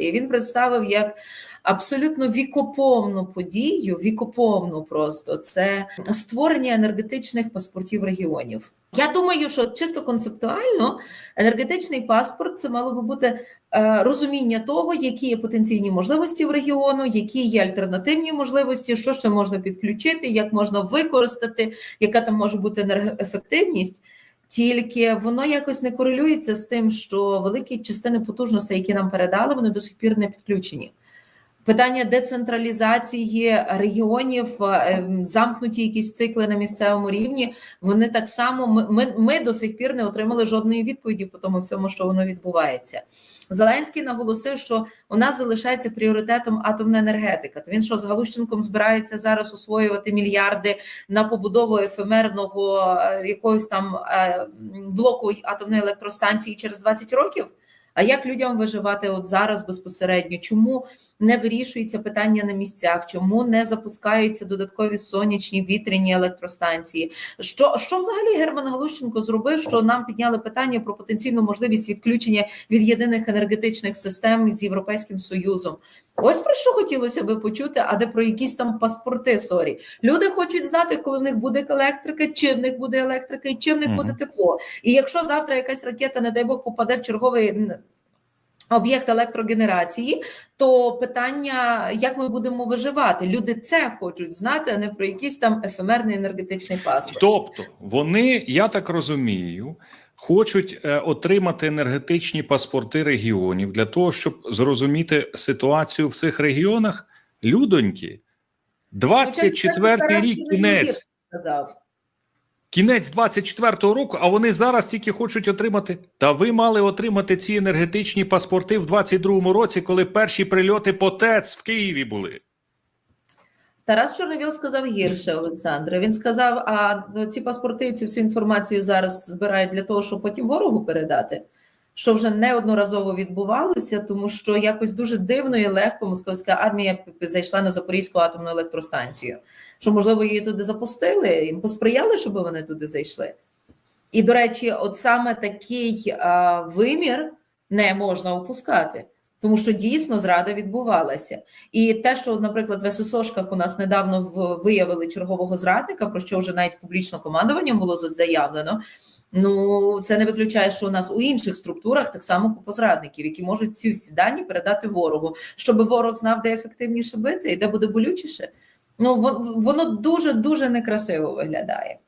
І він представив як абсолютно вікоповну подію, вікоповну просто це створення енергетичних паспортів регіонів. Я думаю, що чисто концептуально енергетичний паспорт це мало би бути е, розуміння того, які є потенційні можливості в регіону, які є альтернативні можливості, що ще можна підключити, як можна використати, яка там може бути енергоефективність. Тільки воно якось не корелюється з тим, що великі частини потужностей, які нам передали, вони до сих пір не підключені. Питання децентралізації регіонів, е, замкнуті якісь цикли на місцевому рівні. Вони так само ми, ми, ми до сих пір не отримали жодної відповіді по тому всьому, що воно відбувається. Зеленський наголосив, що у нас залишається пріоритетом атомна енергетика. То він що з Галущенком збирається зараз освоювати мільярди на побудову ефемерного е, якогось там е, блоку атомної електростанції через 20 років. А як людям виживати от зараз безпосередньо? Чому не вирішується питання на місцях? Чому не запускаються додаткові сонячні вітряні електростанції? Що що взагалі Герман Галущенко зробив? Що нам підняли питання про потенційну можливість відключення від єдиних енергетичних систем з Європейським Союзом? Ось про що хотілося би почути, а де про якісь там паспорти. Сорі, люди хочуть знати, коли в них буде електрика, чи в них буде електрика, і чи в них буде тепло. І якщо завтра якась ракета, не дай Бог, попаде в черговий об'єкт електрогенерації, то питання, як ми будемо виживати? Люди це хочуть знати, а не про якийсь там ефемерний енергетичний паспорт. Тобто вони, я так розумію, хочуть е, отримати енергетичні паспорти регіонів для того, щоб зрозуміти ситуацію в цих регіонах. Людоньки, 24-й рік кінець. сказав. Кінець 24-го року, а вони зараз тільки хочуть отримати. Та ви мали отримати ці енергетичні паспорти в 22-му році, коли перші прильоти по ТЕЦ в Києві були. Тарас Чорновіл сказав гірше, Олександре. Він сказав: а ці паспорти, цю всю інформацію зараз збирають для того, щоб потім ворогу передати. Що вже неодноразово відбувалося, тому що якось дуже дивно і легко московська армія зайшла на Запорізьку атомну електростанцію. Що, можливо, її туди запустили, їм посприяли, щоб вони туди зайшли. І, до речі, от саме такий а, вимір не можна опускати, тому що дійсно зрада відбувалася. І те, що, наприклад, в ССОшках у нас недавно виявили чергового зрадника, про що вже навіть публічно командуванням було заявлено. Ну, це не виключає, що у нас у інших структурах так само купа зрадників, які можуть ці всі дані передати ворогу, щоб ворог знав, де ефективніше бити і де буде болючіше. Ну вон- воно дуже дуже некрасиво виглядає.